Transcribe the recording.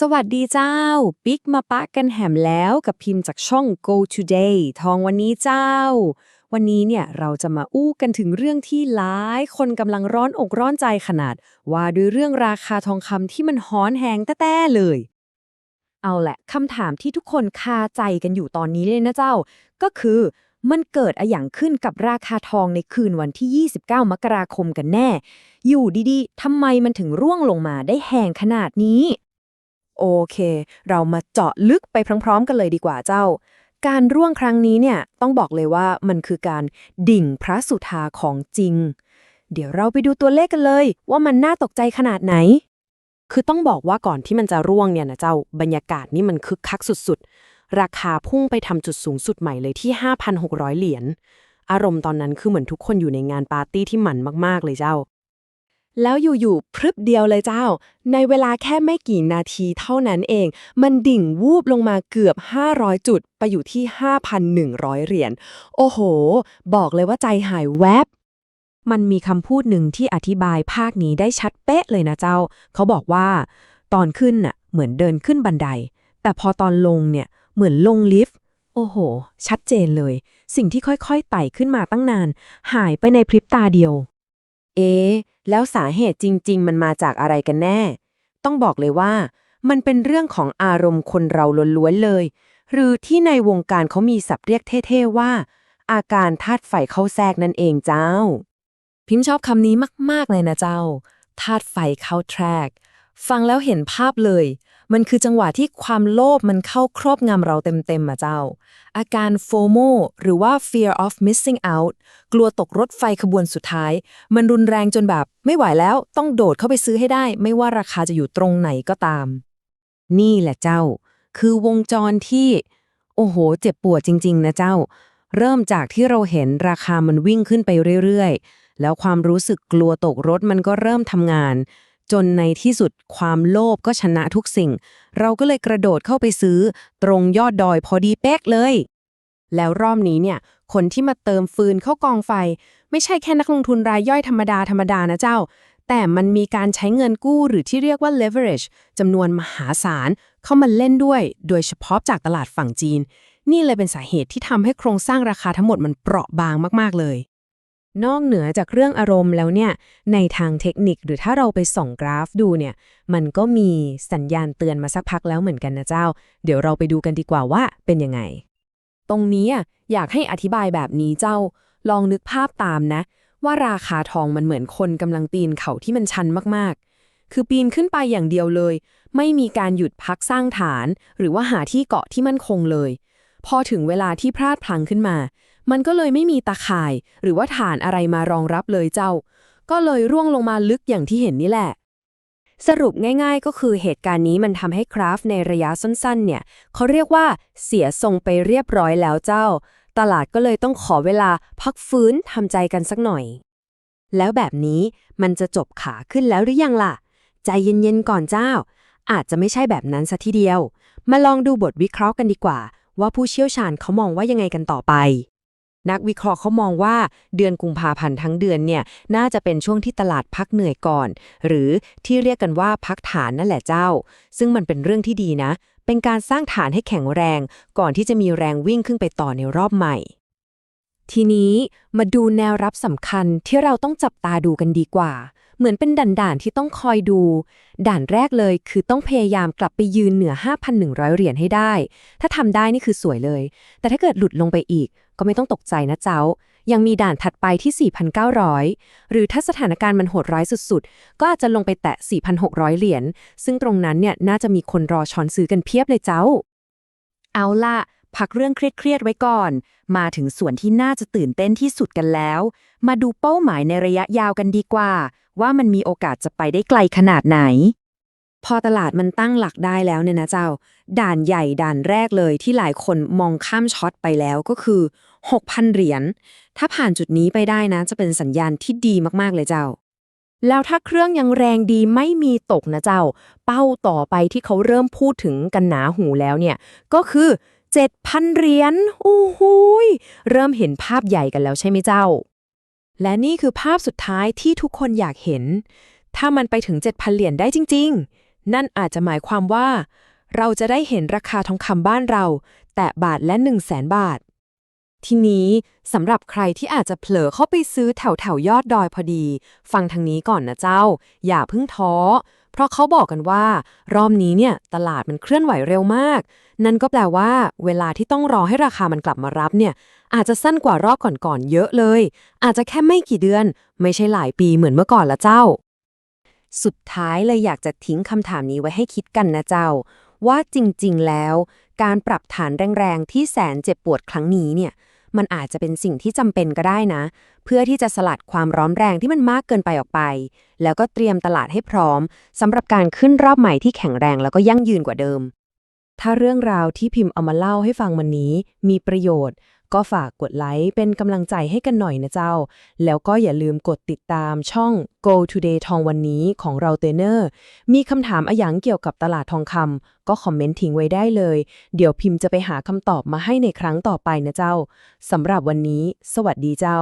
สวัสดีเจ้า ปิ๊กมาปะกันแหมแล้วกับพิมพ์จากช่อง Go Today ทองวันนี้เจ้า วันนี้เนี่ยเราจะมาอู้กันถึงเรื่องที่หลายคนกำลังร้อนอกร้อนใจขนาด ว่าด้วยเรื่องราคาทองคำที่มันฮ้อนแหงแต้เลย เอาแหละคำถามที่ทุกคนคาใจกันอยู่ตอนนี้เลยนะเจ้า ก็คือมันเกิดอะอย่างขึ้นกับราคาทองในคืนวันที่ 29 มกราคมกันแน่ อยู่ดีๆทำไมมันถึงร่วงลงมาได้แหงขนาดนี้ โอเค เรามาเจาะลึกไปพร้อม ๆ กันเลยดีกว่าเจ้า การร่วงครั้งนี้เนี่ยต้องบอกเลยว่ามันคือการดิ่งพระสุธาของจริง เดี๋ยวเราไปดูตัวเลขกันเลย ว่ามันน่าตกใจขนาดไหน คือต้องบอกว่าก่อนที่มันจะร่วงเนี่ยนะเจ้าบรรยากาศนี่มันคึกคักสุดๆ ราคาพุ่งไปทำจุดสูงสุดใหม่เลยที่ 5,600 เหรียญอารมณ์ตอนนั้นคือเหมือนทุกคนอยู่ในงานปาร์ตี้ที่หมันมากๆเลยเจ้า แล้วอยู่ๆพรึบเดียวเลยเจ้า ในเวลาแค่ไม่กี่นาทีเท่านั้นเอง มันดิ่งวูบลงมาเกือบ 500 จุด ไปอยู่ที่ 5,100 เหรียญ โอ้โห บอกเลยว่าใจหายแวบ มันมีคำพูดหนึ่งที่อธิบายภาคนี้ได้ชัดเป๊ะเลยนะเจ้า เขาบอกว่า ตอนขึ้นน่ะ เหมือนเดินขึ้นบันได แต่พอตอนลงเนี่ย เหมือนลงลิฟต์โอ้โห ชัดเจนเลย สิ่งที่ค่อยๆไต่ขึ้นมาตั้งนาน หายไปในพริบตาเดียว เอ๊ะ แล้วสาเหตุจริง ๆ มันมาจากอะไรกันแน่ ต้องบอกเลยว่า มันเป็นเรื่องของอารมณ์คนเราล้วนๆเลย หรือที่ในวงการเขามีศัพท์เรียกเท่ๆว่า อาการธาตุไฟเข้าแทรกนั่นเองเจ้า พิมพ์ชอบคำนี้มากๆเลยนะเจ้าธาตุไฟเข้าแทรก ฟังแล้วเห็นภาพเลย มันคือจังหวะที่ความโลภมันเข้าครอบงำเราเต็มๆอะเจ้า อาการ FOMO หรือว่า fear of missing out กลัวตกรถไฟขบวนสุดท้าย มันรุนแรงจนแบบ ไม่ไหวแล้วต้องโดดเข้าไปซื้อให้ได้ ไม่ว่าราคาจะอยู่ตรงไหนก็ตาม นี่แหละเจ้า คือวงจรที่ โอ้โห เจ็บปวดจริง ๆ นะเจ้า เริ่มจากที่เราเห็นราคามันวิ่งขึ้นไปเรื่อยๆแล้วความรู้สึกกลัวตกรถมันก็เริ่มทำงาน จนในที่สุดความโลภก็ชนะทุกสิ่ง เราก็เลยกระโดดเข้าไปซื้อ ตรงยอดดอยพอดีเป๊กเลย แล้วรอบนี้เนี่ย คนที่มาเติมฟืนเข้ากองไฟ ไม่ใช่แค่นักลงทุนรายย่อยธรรมดาธรรมดานะเจ้า แต่มันมีการใช้เงินกู้หรือที่เรียกว่า leverage จำนวนมหาศาลเข้ามาเล่นด้วย โดยเฉพาะจากตลาดฝั่งจีน นี่เลยเป็นสาเหตุที่ทำให้โครงสร้างราคาทั้งหมดมันเปราะบางมากๆเลย นอกเหนือจากเรื่องอารมณ์แล้วเนี่ย ในทางเทคนิคหรือถ้าเราไปส่องกราฟดูเนี่ย มันก็มีสัญญาณเตือนมาสักพักแล้วเหมือนกันนะเจ้า เดี๋ยวเราไปดูกันดีกว่าว่าเป็นยังไง ตรงนี้อะอยากให้อธิบายแบบนี้เจ้า ลองนึกภาพตามนะ ว่าราคาทองมันเหมือนคนกำลังปีนเขาที่มันชันมากๆ คือปีนขึ้นไปอย่างเดียวเลย ไม่มีการหยุดพักสร้างฐาน หรือว่าหาที่เกาะที่มั่นคงเลย พอถึงเวลาที่พลาดพลังขึ้นมา มันก็เลยไม่มีตาข่าย หรือว่าฐานอะไรมารองรับเลยเจ้า ก็เลยร่วงลงมาลึกอย่างที่เห็นนี่แหละ สรุปง่ายๆ ก็คือเหตุการณ์นี้มันทำให้คราฟในระยะสั้นๆ เนี่ยเขาเรียกว่าเสียทรงไปเรียบร้อยแล้วเจ้า ตลาดก็เลยต้องขอเวลาพักฟื้นทำใจกันสักหน่อย แล้วแบบนี้มันจะจบขาขึ้นแล้วหรือยังล่ะ ใจเย็นๆ ก่อนเจ้า อาจจะไม่ใช่แบบนั้นซะทีเดียว มาลองดูบทวิเคราะห์กันดีกว่าว่าผู้เชี่ยวชาญเขามองว่ายังไงกันต่อไป นักวิเคราะห์เขามองว่าเดือนกุมภาพันธ์ทั้งเดือนเนี่ยน่าจะเป็นช่วงที่ตลาดพักเหนื่อยก่อน หรือที่เรียกกันว่าพักฐานนั่นแหละเจ้า ซึ่งมันเป็นเรื่องที่ดีนะ เป็นการสร้างฐานให้แข็งแรง ก่อนที่จะมีแรงวิ่งขึ้นไปต่อในรอบใหม่ ทีนี้มาดูแนวรับสำคัญที่เราต้องจับตาดูกันดีกว่า เหมือนเป็นด่านๆที่ต้องคอยดู ด่านแรกเลยคือต้องพยายามกลับไปยืนเหนือ 5,100 เหรียญให้ได้ ถ้าทำได้นี่คือสวยเลย แต่ถ้าเกิดหลุดลงไปอีก ก็ไม่ต้องตกใจนะเจ้า ยังมีด่านถัดไปที่ 4,900 หรือถ้าสถานการณ์มันโหดร้ายสุดๆ ก็อาจจะลงไปแตะ 4,600 เหรียญซึ่งตรงนั้นเนี่ยน่าจะมีคนรอช้อนซื้อกันเพียบเลยเจ้า เอาล่ะ พักเรื่องเครียดๆไว้ก่อน มาถึงส่วนที่น่าจะตื่นเต้นที่สุดกันแล้ว มาดูเป้าหมายในระยะยาวกันดีกว่า ว่ามันมีโอกาสจะไปได้ไกลขนาดไหน พอตลาดมันตั้งหลักได้แล้วเนี่ยนะเจ้า ด่านใหญ่ด่านแรกเลยที่หลายคนมองข้ามช็อตไปแล้วก็คือ 6,000 เหรียญถ้าผ่านจุดนี้ไปได้นะ จะเป็นสัญญาณที่ดีมากๆเลยเจ้าแล้วถ้าเครื่องยังแรงดีไม่มีตกนะเจ้า เป้าต่อไปที่เขาเริ่มพูดถึงกันหนาหูแล้วเนี่ย ก็คือ 7,000 เหรียญโอ้โหยเริ่มเห็นภาพใหญ่กันแล้วใช่ไหมเจ้า และนี่คือภาพสุดท้ายที่ทุกคนอยากเห็น ถ้ามันไปถึง 7,000 เหรียญได้จริง ๆ นั่นอาจจะหมายความว่า เราจะได้เห็นราคาทองคำบ้านเรา แตะบาทและ 1 0 0 0 0แสนบาท ทีนี้สำหรับใครที่อาจจะเผลอเข้าไปซื้อแถวแถวๆยอดดอยพอดี ฟังทางนี้ก่อนนะเจ้า อย่าเพิ่งท้อ เพราะเขาบอกกันว่ารอบนี้เนี่ยตลาดมันเคลื่อนไหวเร็วมาก นั่นก็แปลว่า เวลาที่ต้องรอให้ราคามันกลับมารับเนี่ยอาจจะสั้นกว่ารอบก่อนๆเยอะเลย อาจจะแค่ไม่กี่เดือน ไม่ใช่หลายปีเหมือนเมื่อก่อนละเจ้า สุดท้ายเลยอยากจะทิ้งคำถามนี้ไว้ให้คิดกันนะเจ้า ว่าจริงๆแล้ว การปรับฐานแรงๆที่แสนเจ็บปวดครั้งนี้เนี่ย มันอาจจะเป็นสิ่งที่จำเป็นก็ได้นะ เพื่อที่จะสลัดความร้อนแรงที่มันมากเกินไปออกไป แล้วก็เตรียมตลาดให้พร้อมสำหรับการขึ้นรอบใหม่ที่แข็งแรงแล้วก็ยั่งยืนกว่าเดิม ถ้าเรื่องราวที่พิมพ์เอามาเล่าให้ฟังวันนี้ มีประโยชน์ ก็ฝากกดไลค์เป็นกำลังใจให้กันหน่อยนะเจ้า แล้วก็อย่าลืมกดติดตามช่อง Go Today ทองวันนี้ของเราเตเนอร์ มีคำถามอะยังเกี่ยวกับตลาดทองคำก็คอมเมนต์ทิ้งไว้ได้เลย เดี๋ยวพิมพ์จะไปหาคำตอบมาให้ในครั้งต่อไปนะเจ้าสำหรับวันนี้ สวัสดีเจ้า